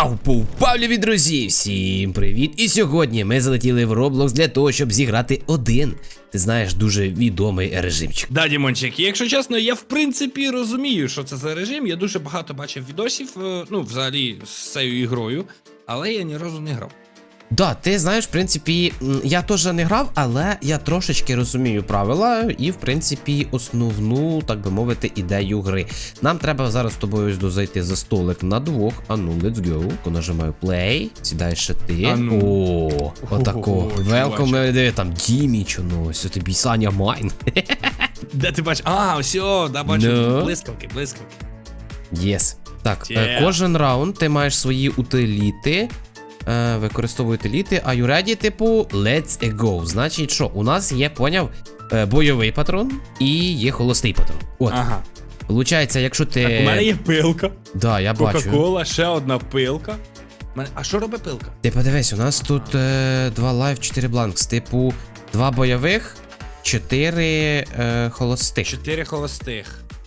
Пау, павлюві друзі! Всім привіт! І сьогодні ми залетіли в Roblox для того, щоб зіграти один. Ти знаєш, дуже відомий режимчик. Да, Дімончик, якщо чесно, я в принципі розумію, що це за режим. Я дуже багато бачив відосів, е, ну, взагалі, з цією ігрою, але я ні разу не грав. Да, ти знаєш, в принципі, я теж не грав, але я трошечки розумію правила і, в принципі, основну, так би мовити, ідею гри. Нам треба зараз з тобою ось до зайти за столик на двох. А ну, let's go. Нажимаю play. Сідаєш ще ти. А ну. О, отако. Welcome, чуваче. де там Діміч, ну, ось тобі Саня Майн. Де ти бачиш? А, ось, да, бачу, Ну. блискавки, блискавки. Єс. Так, е, Yeah. кожен раунд ти маєш свої утиліти. Е, використовуй утиліти, а you ready, типу, let's go. Значить, що, у нас є, поняв, е, бойовий патрон і є холостий патрон. От, Ага. Получається, якщо ти. Так, у мене є пилка, Да, я бачу. Кока-Кола, ще одна пилка. Мене- А що робить пилка? Ти подивись, у нас тут е, два лайв, 4 бланкс. Типу, два бойових, 4 е, холостих. Чотири холостих.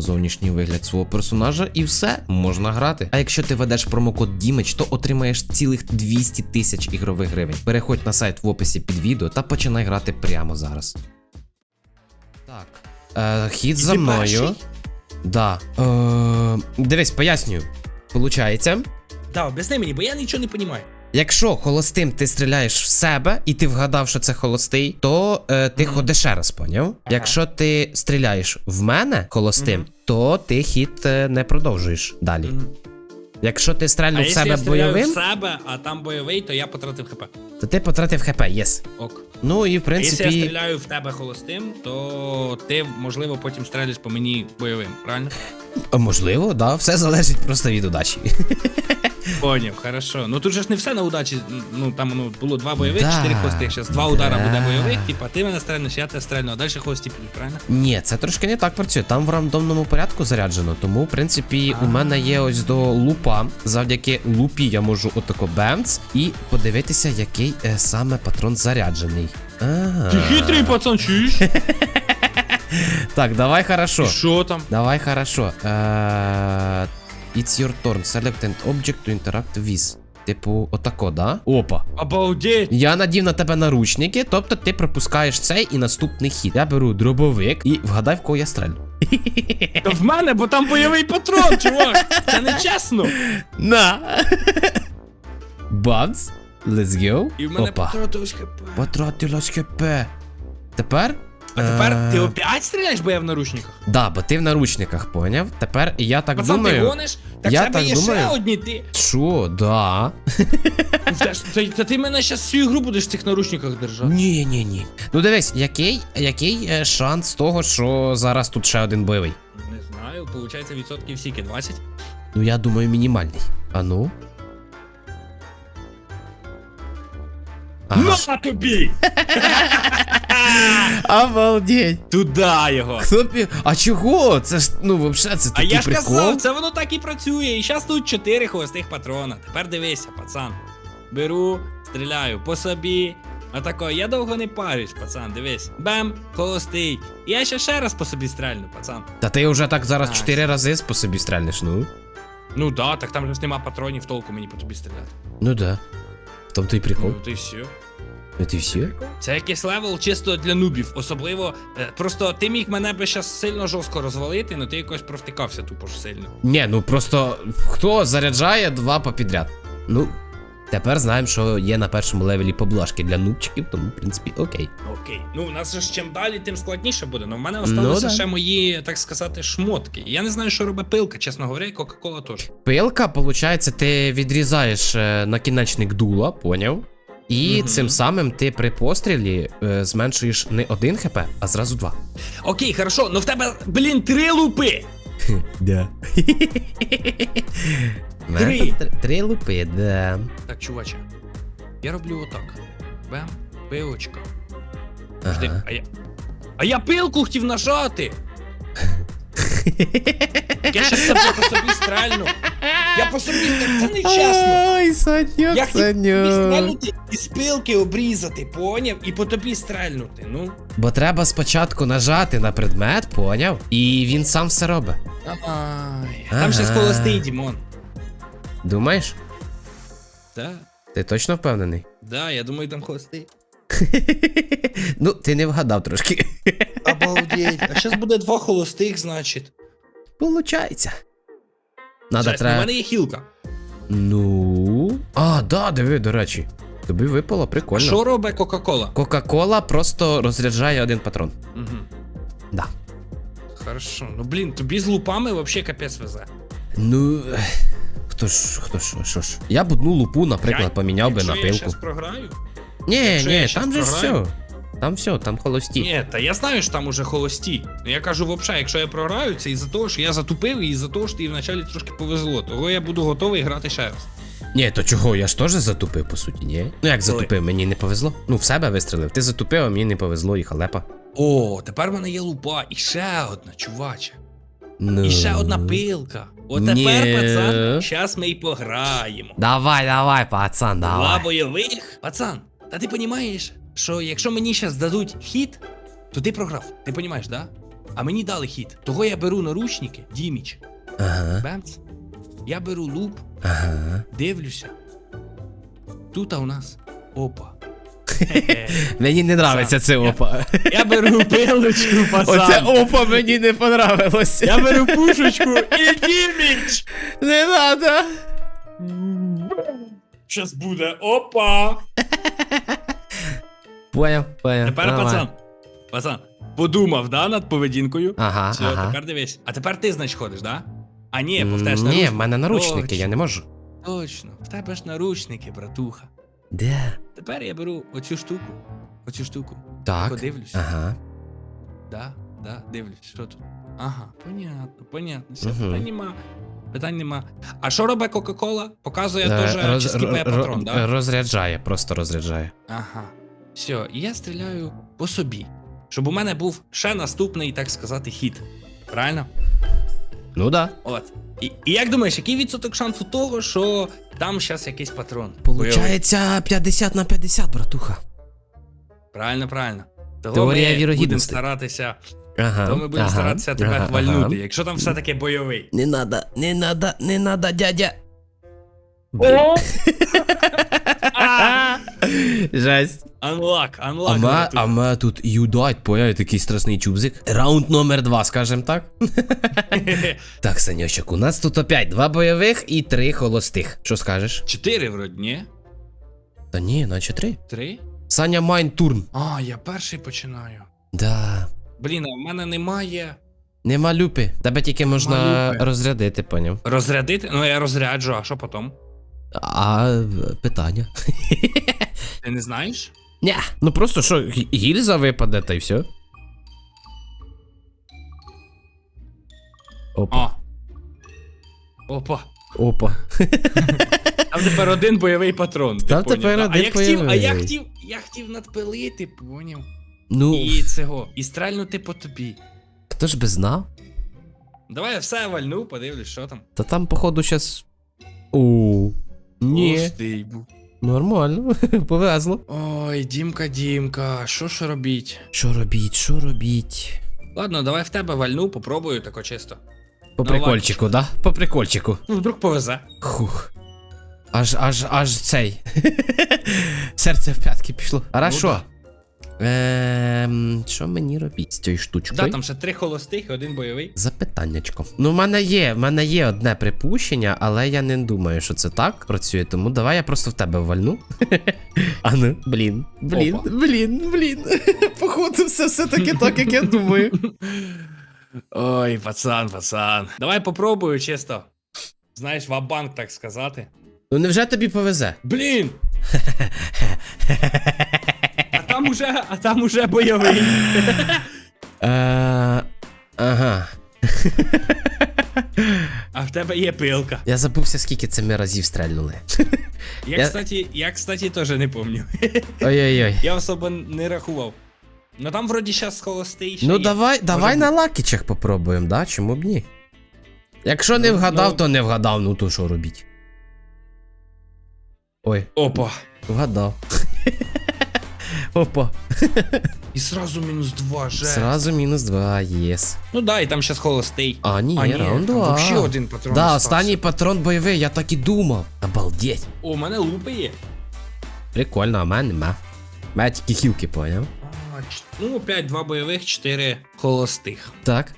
зовнішній вигляд свого персонажа і все можна грати. А якщо ти ведеш промокод Дімич, то отримаєш цілих 200 тисяч ігрових гривень. Переходь на сайт в описі під відео та починай грати прямо зараз. Так. Е, хід за мною. перший? Да. Е, дивись, пояснюю. Получається. Да, об'ясни мені, бо я нічого не розумію. Якщо холостим ти стріляєш в себе і ти вгадав, що це холостий, то е, ти Мгм. ходиш ще раз, поняв? Якщо ти стріляєш в мене холостим, Мгм. то ти хід е, не продовжуєш далі. Якщо ти стрельнув в себе я бойовим, в себе, а там бойовий, то я потратив хп. то ти потратив хп, єс. Ок. Ну і в А якщо я стріляю в тебе холостим, то ти, можливо, потім стріляєш по мені бойовим, правильно? Можливо, да, все залежить просто від удачі. Поняв, хорошо. Ну тут же ж не все на удачі. Ну там ну, було два бойових, Да. чотири холостих. Зараз два удара буде бойових, типа ти мене стрельнеш, я тебе стрельну, а далі холості підуть, правильно? Ні, це трошки не так працює. Там в рандомному порядку заряджено. Тому, в принципі, у мене є ось до лупа. Завдяки лупі я можу отако бемц і подивитися, який е, саме патрон заряджений. Ага. Ти хитрий пацан, чуєш? Так, давай хорошо. Що там? Давай хорошо. Е, It's your turn. Select an object to interact with. Типу, отако, да? Опа. Обалдеть! Я надів на тебе наручники, тобто ти пропускаєш цей і наступний хід. Я беру дробовик і вгадай, в кого я стрельну. Та в мене, бо там бойовий патрон, чувак! Це не чесно! На. Бац. Let's go. І в мене Опа. потратилось хп. Потратилось хп. Тепер. А тепер ти е, опять стріляєш, бо я в наручниках? Да, бо ти в наручниках, поняв? Тепер я так Пацан, ти думаю. гониш? Так я тебе так є думаю. ще одні ти. Що, да. Та, ж- та, та ти мене зараз всю ігру будеш в цих наручниках держати. Ні, ні, ні. Ну дивись, який, який е, шанс того, що зараз тут ще один бойовий? Не знаю, виходить відсотків скільки, 20? Ну я думаю, мінімальний. А ну. На тобі! Обалдеть. Туда його! Хто пі... А чого? Це ж, ну, взагалі, це А такий я ж прикол. казав, це воно так і працює. І зараз тут 4 холостих патрона. Тепер дивися, пацан. Беру, стріляю по собі. Отако, я довго не парюсь, пацан, дивись. Бем, холостий. Я ще ще раз по собі стрельну, пацан. Та ти вже так зараз Ай. чотири рази по собі стрельнеш, ну. Ну да, так там же ж нема патронів, толку мені по тобі стріляти. Ну да. В тому то й прикол. Ну, ти все. Ну все? Це якийсь левел чисто для нубів. Особливо, е, просто ти міг мене би зараз сильно жорстко розвалити, але ти якось провтикався тупо ж сильно. Ні, ну просто хто заряджає два попідряд. Ну, тепер знаємо, що є на першому левелі поблажки для нубчиків, тому, в принципі, окей. Окей. Ну, у нас же ж чим далі, тим складніше буде. Ну, в мене Ну, осталися да. ще мої, так сказати, шмотки. Я не знаю, що робить пилка, чесно говоря, і Кока-Кола теж. Пилка, виходить, ти відрізаєш е, накінечник дула, поняв? І Мгм. цим самим ти при пострілі е, зменшуєш не один хп, а зразу два. Окей, хорошо, ну в тебе, блін, три лупи. Да. Три. три, лупи, да. Так, чуваче. Я роблю отак. Бем, пилочка. Ага. а я. А я пилку хотів нажати! Я щас себе по собі стрельну. Я по собі так це не чесно. Ой, Саньок, Я хотів тобі Саньок. і з обрізати, поняв? І по тобі стрельнути, ну. Бо треба спочатку нажати на предмет, поняв? І він сам все робить. Ай. Там ще холостий, Дімон. Думаєш? Да, Ти точно впевнений? да, я думаю, там холостий. ну, ти не вгадав трошки. Обалдеть. А зараз буде два холостих, значить. Получається. Надо ну, в мене є хілка. Ну. А, да, диви, до речі. Тобі випало, прикольно. Що робить Кока-Кола? Кока-кола просто розряджає один патрон. Угу. Да. Хорошо. Ну блін, тобі з лупами вообще капець везе. Ну. ех, Хто ж, хто ж, що ж. Я б одну лупу, наприклад, поміняв би Якщо на я пилку. щас програю. Ні, якщо я ні, щас там же ж програю- все. Там все, там холості. Ні, та я знаю, що там уже холості. Ну я кажу, взагалі, якщо я програю, це із-за того, що я затупив, і із-за того, що їй вначалі трошки повезло. Того я буду готовий грати ще раз. Ні, то чого? Я ж теж затупив, по суті, ні? Ну як затупив, мені не повезло. Ну, в себе вистрелив. Ти затупив, а мені не повезло, і халепа. О, тепер в мене є лупа, і ще одна, чуваче. Ну. І ще одна пилка. О, тепер, Ні. пацан, щас ми й пограємо. Давай, давай, пацан, Два давай. бойових. Пацан, та ти розумієш, що якщо мені зараз дадуть хід, то ти програв. Ти розумієш, да? А мені дали хід. Того я беру наручники, діміч, Ага, бемц. Я беру луп, ага. дивлюся. Тут у нас опа. Мені не нравиться це опа. Я беру пилочку, пацан. Оце опа мені не понравилося. Я беру пушечку і діміч. Не надо. Щас буде опа. Поняв, поняв. Тепер, давай. пацан. Пацан, подумав, да, над поведінкою. Ага, Все, ага. тепер дивись. А тепер ти, значить, ходиш, да? А ні, бо в тебе ж Ні, наручники. в мене наручники, Точно, я не можу. Точно, в тебе ж наручники, братуха. Де? Тепер я беру оцю штуку. Оцю штуку. Так. Подивлюсь. Ага. Да, да, дивлюсь, що тут. Ага, понятно, понятно. Все, Мгм. питань нема. Питань нема. А що робить Кока-Кола? Показує Е, теж роз- чи скіпає ро- патрон, ро- да? Розряджає, просто розряджає. Ага. Все, і я стріляю по собі. Щоб у мене був ще наступний, так сказати, хід. Правильно? Ну да. От. І, і як думаєш, який відсоток шансу того, що там зараз якийсь патрон? Получається 50 на 50, братуха. Правильно, правильно. Того Теорія ми будемо вірогідності. старатися, Ага. то ми будемо ага, старатися тебе ага, хвальнути, ага. якщо там все-таки бойовий. Не надо, не надо, не надо, дядя. Жесть. Unlock, А unlock. ме, братуха. а ме тут юдать, поняв, такий страшний чубзик. Раунд номер два, скажем так. Так, Саньочок, у нас тут опять два бойових і три холостих. Що скажеш? Чотири вроді, ні? Та ні, наче три. Три? Саня Майн турн. А, я перший починаю. Да. Блін, а в мене немає. Нема люпи. Тебе тільки можна люпи. розрядити, поняв. Розрядити? Ну я розряджу, а що потім? А питання. Ти не знаєш? Ня. Ну просто що, гі- гільза випаде, та й все. Опа. О. Опа. Опа. Там тепер один бойовий патрон. Ти Там поняв, тепер да? один а я хотів, а я бойовий. хотів, я хотів надпилити, поняв? Ну, І цього, і стрельнути по тобі. хто ж би знав? Давай я все вальну, подивлюсь, що там. Та там, походу, щас. О. Ні. Пустий був. Нормально. Повезло. Ой, Дімка, Дімка, що ж робіть? Що робіть, що робіть? Ладно, давай в тебе вальну, попробую тако чисто. По Ну, прикольчику, да? По прикольчику. Ну, вдруг повезе. Хух. Аж, аж, аж цей. Серце в п'ятки пішло. Хорошо. Ем, що мені робіть з цією штучкою? Да, там ще три холостих і один бойовий. Запитаннячко. Ну, в мене є, в мене є одне припущення, але я не думаю, що це так працює, тому давай я просто в тебе вальну. А ну, блін, блін, Опа. блін, блін. Походу, все все-таки так, як я думаю. Ой, пацан, пацан. Давай попробую чисто. Знаєш, ва-банк, так сказати. Ну невже тобі повезе? Блін! А там уже, а там уже бойовий. Е, Ага. А в тебе є пилка. Я забувся, скільки це ми разів стрельнули. Я, Я- кстати, я, кстати, теж не пам'ятаю. Ой-ой-ой. Я особо не рахував. Ну там вроді зараз холостий ще Ну є. давай, давай бути. на лакічах попробуємо, да? Чому б ні? Якщо не Ну, вгадав, ну. то не вгадав, ну то що робіть? Ой, Опа. вгадав. Опа. І сразу мінус два, же. Сразу мінус два, єс. Ну да, і там зараз холостий. А, ні, А ні, раунд там два. вообще один патрон Да, остався. останній патрон бойовий, я так і думав. Обалдеть. О, у мене лупи є. Прикольно, а в мене нема. У мене тільки хілки, поняв? А, ч- ну, 5, 2 бойових, 4 холостих. Так.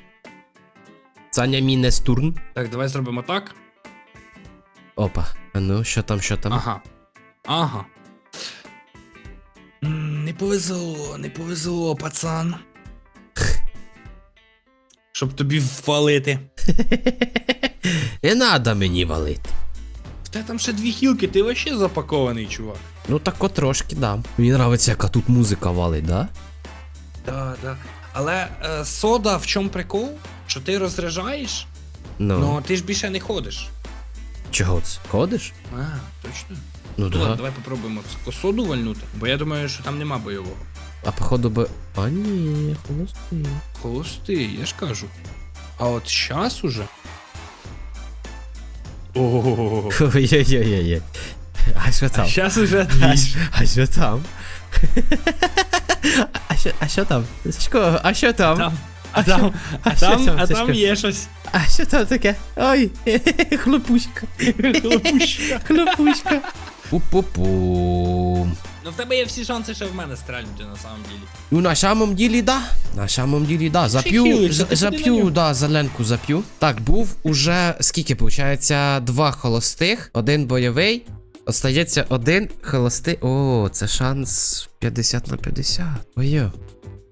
Саня Мінес турн. Так, давай зробимо так. Опа. А ну, що там, що там? Ага. Ага. Не повезло, не повезло, пацан. Щоб тобі ввалити. Не надо мені валити. В тебе там ще дві хілки, ти вообще запакований, чувак. Ну так от трошки дам. Мені нравиться, яка тут музика валить, да? Да, да. Але е, сода в чому прикол? Що ти розряджаєш, Ну, ну ти ж більше не ходиш. Чого це? Ходиш? А, точно. Ну Ну, ладно, да. давай попробуємо ц- соду вальнути, бо я думаю, що там нема бойового. А походу би. А ні, холостий. Холостий, я ж кажу. А от щас уже. Ого. Ой-ой-ой-ой. А що там? Щас уже А, дві. а що там? А що, а що там? Сашко, а що там? Там, а там, а що там, там, а там є щось. А що там таке? Ой, хлопушка. Хлопуща. Хлопушка. Пу-пу-пу. Ну в тебе є всі шанси ще в мене стрельнути на самом ділі. Ну, на самом деле, да. На самом деле, да. Зап'ю, зап'ю, да, зеленку зап'ю. Так, був уже, скільки получається, два холостих, один бойовий. Остається один холостий. О, це шанс 50 на 50. Ой-ой.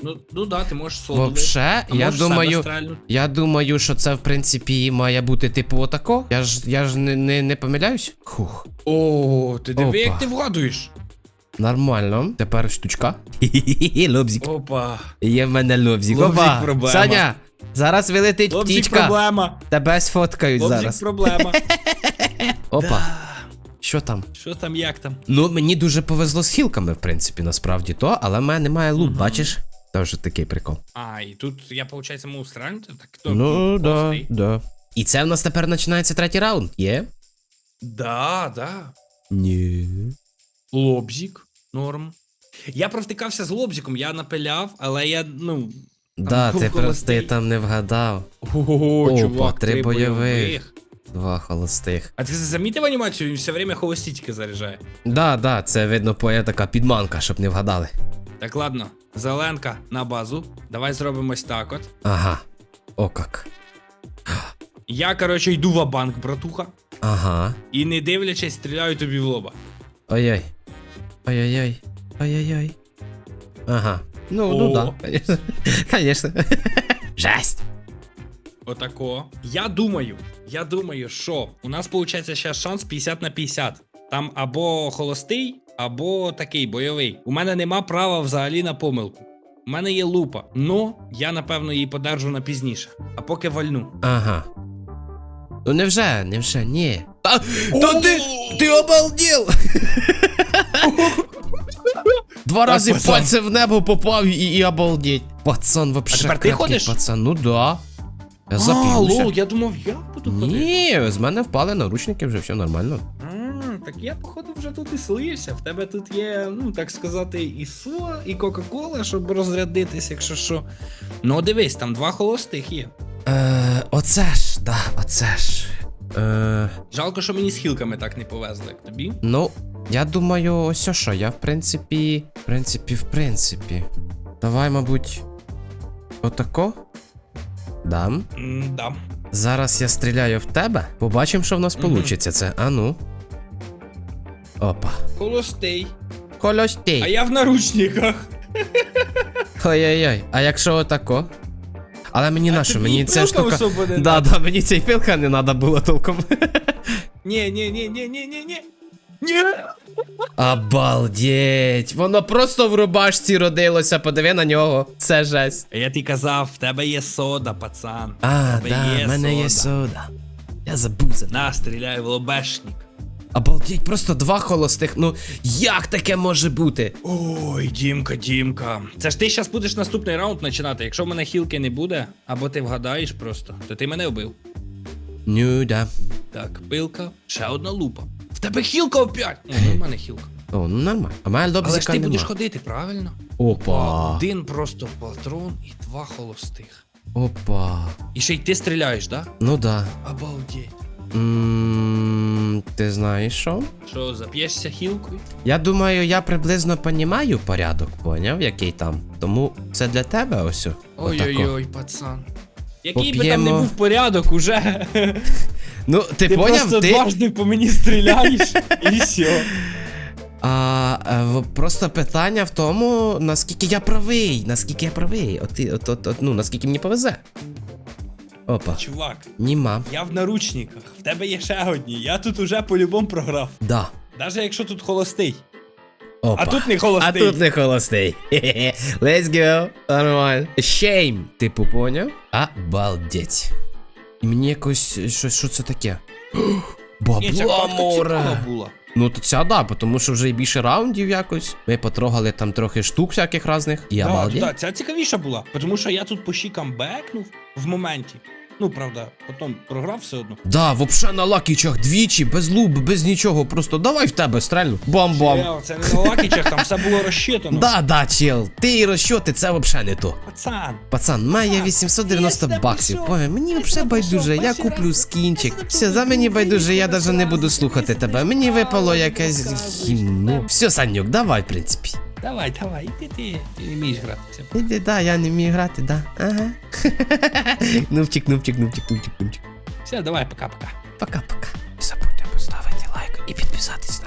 Ну, ну да, ти можеш соду. Вообще, а я думаю, я думаю, що це в принципі має бути типу отако. Я ж я ж не, не, не помиляюсь. Хух. О, ти диви, Опа. як ти вгадуєш. Нормально. Тепер штучка. Лобзик. Опа. Є в мене лобзик. Лобзик Опа. проблема. Саня, зараз вилетить Лобзик птічка. проблема. Тебе сфоткають Лобзик зараз. проблема. Опа. Да. Що там? Що там, як там? Ну, мені дуже повезло з хілками, в принципі, насправді то, але в мене немає лут, Мгм. бачиш? Вже такий прикол. А, і тут я, виходить, можу стрельнути? Так, Ну, да, да. І це в нас тепер починається третій раунд, є? Да, да. Ні. Лобзик. Норм. Я провтикався з лобзиком, я напиляв, але я, ну. Да, був ти просто холостий. там не вгадав. Ого, Опа, чувак, три бойових. Два холостих. А ти замітив анімацію? Він все время холостічки заряджає. Да, да, це видно поє така підманка, щоб не вгадали. Так, ладно, зеленка на базу. Давай зробимо ось так от. Ага. О как. Я, коротше, йду в банк, братуха. Ага. І не дивлячись, стріляю тобі в лоба. Ой-ой. Ой-ой-ой. Ой-ой-ой. Ага. Ну, ну да, конечно. Конечно. Жесть. Отако. Я думаю, я думаю, що у нас виходить ще шанс 50 на 50. Там або холостий, або такий бойовий. У мене нема права взагалі на помилку. У мене є лупа. Ну, я напевно її подержу на пізніше. А поки вальну. Ага. Ну невже, невже, ні. Та, та ти, ти обалдел! Два рази пацан. пальцем в небо попав і, і обалдеть. Пацан вообще А тепер ти крепкий ходиш? пацан, ну да. Я А, запівся. лол, я думав, я буду ходити. Ні, з мене впали наручники, вже все нормально. Так я, походу, вже тут і слився. В тебе тут є, ну так сказати, і со, і Кока-Кола, щоб розрядитись, якщо що. Ну, дивись, там два холостих є. Е, оце ж, да, оце ж. Е, Жалко, що мені з хілками так не повезло, як тобі. ну, я думаю, ось що, я в принципі, в принципі, в принципі. Давай, мабуть, отако. Дам. М-да. Зараз я стріляю в тебе. Побачимо, що в нас Мгм. получиться це. А ну. Опа. Холостий. А я в наручниках. Ой-ой-ой. А якщо отако? Але мені на що? Мені ця штука. Да, да, мені цей пилка не треба було толком. Ні, ні, ні, ні, ні, ні, ні. Ні. Обалдеть. Воно просто в рубашці родилося, подиви на нього. Це жесть. А я ти казав, в тебе є сода, пацан. А, да, в мене є сода. сода. Я забув за На, стріляй в лобешник. Обалдеть, просто два холостих. Ну як таке може бути? Ой, Дімка, Дімка. Це ж ти зараз будеш наступний раунд починати. Якщо в мене хілки не буде, або ти вгадаєш просто, то ти мене вбив. Ну да. Так, пилка, ще одна лупа. В тебе хілка опять! Ну в мене хілка. О, ну нормально. А мене Але ж ти будеш ходити, правильно? Опа. Один просто патрон і два холостих. Опа. І ще й ти стріляєш, да? Ну да. Обалдеть. М, Ти знаєш що? Що, зап'єшся хілкою? Я думаю, я приблизно понімаю порядок, поняв, який там. Тому це для тебе ось. Ой-ой-ой, пацан. Який би там не Поп'ємо. був порядок уже. Ну, ти, Ти поняв? просто Ти... дважди по мені стріляєш і все. А, е, в- просто питання в тому, наскільки я правий, наскільки я правий. От, ти- от, от, от, ну, наскільки мені повезе. Опа. Чувак, Німа. я в наручниках, в тебе є ще одні. Я тут уже по-любому програв. Да. Навіть якщо тут холостий. Опа. А тут не А тут не холостий. Let's go. Нормально. Shame, типу, поняв? Обалдеть. І мені якось. Що, що це таке? Бабла море. була. Ну, то ця да, тому що вже і більше раундів якось. Ми потрогали там трохи штук всяких різних. І да, обалдеть. так, ця цікавіша була. Тому що я тут по щікам бекнув в моменті. Ну, правда, потім програв все одно. Да, вообще на лакічах двічі, без луби, без нічого. Просто давай в тебе стрельну. Бам-бам. Це не на лакічах, там все було розчитано. Да, да, чел. Ти і розчоти, це вообще не то. Пацан. Пацан, має Пацан, 890 я баксів. Ой, мені вообще байдуже, я куплю скінчик. Все, за мені байдуже, я даже не буду слухати тебе. Мені випало якесь гімно. Все, Санюк, давай, в принципі. Давай, давай, іди ти. Ти не вмієш грати. Іди, да, я не вмію грати, да. Ага. Нувчик, нувчик, нувчик, нувчик, нувчик. Все, давай, пока-пока. Пока-пока. Не забудьте поставити лайк і підписатись